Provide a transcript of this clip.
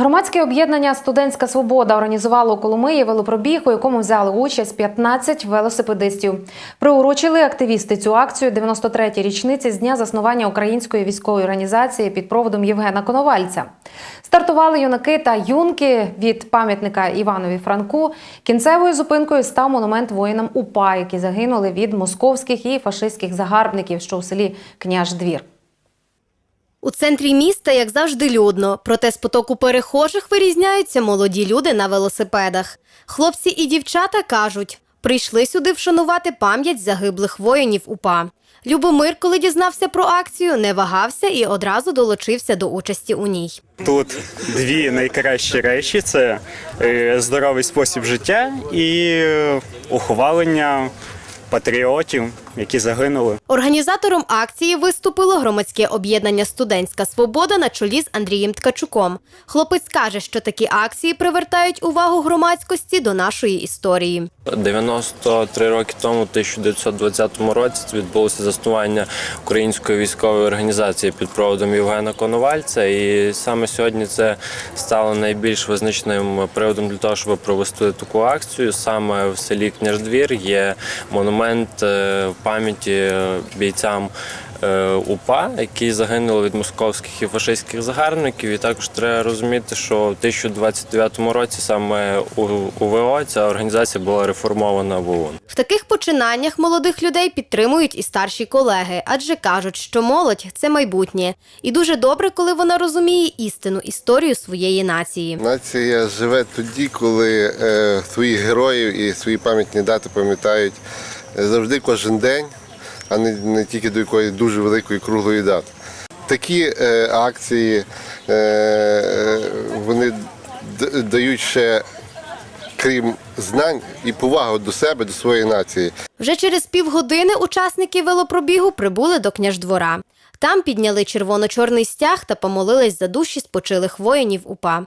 Громадське об'єднання Студентська свобода організувало у Коломиї велопробіг, у якому взяли участь 15 велосипедистів. Приурочили активісти цю акцію 93-й річниці з дня заснування української військової організації під проводом Євгена Коновальця. Стартували юнаки та юнки від пам'ятника Іванові Франку. Кінцевою зупинкою став монумент воїнам УПА, які загинули від московських і фашистських загарбників, що у селі Княждвір. У центрі міста, як завжди, людно. Проте з потоку перехожих вирізняються молоді люди на велосипедах. Хлопці і дівчата кажуть, прийшли сюди вшанувати пам'ять загиблих воїнів УПА. Любомир, коли дізнався про акцію, не вагався і одразу долучився до участі у ній. Тут дві найкращі речі: це е, здоровий спосіб життя і е, ухвалення патріотів, які загинули. Організатором акції виступило громадське об'єднання Студентська свобода на чолі з Андрієм Ткачуком. Хлопець каже, що такі акції привертають увагу громадськості до нашої історії. 93 роки тому, в 1920 році, відбулося заснування української військової організації під проводом Євгена Коновальця. І саме сьогодні це стало найбільш визначним приводом для того, щоб провести таку акцію. Саме в селі Княждвір є монумент е, пам'яті бійцям. е, УПА, які загинули від московських і фашистських загарбників. І також треба розуміти, що в 1029 році саме у УВО ця організація була реформована в ООН. В таких починаннях молодих людей підтримують і старші колеги, адже кажуть, що молодь це майбутнє. І дуже добре, коли вона розуміє істину історію своєї нації. Нація живе тоді, коли е, своїх героїв і свої пам'ятні дати пам'ятають е, завжди кожен день, а не, не тільки до якоїсь дуже великої круглої дати. Такі е, акції е, вони дають ще, крім знань, і повагу до себе, до своєї нації. Вже через півгодини учасники велопробігу прибули до княждвора. Там підняли червоно-чорний стяг та помолились за душі спочилих воїнів УПА.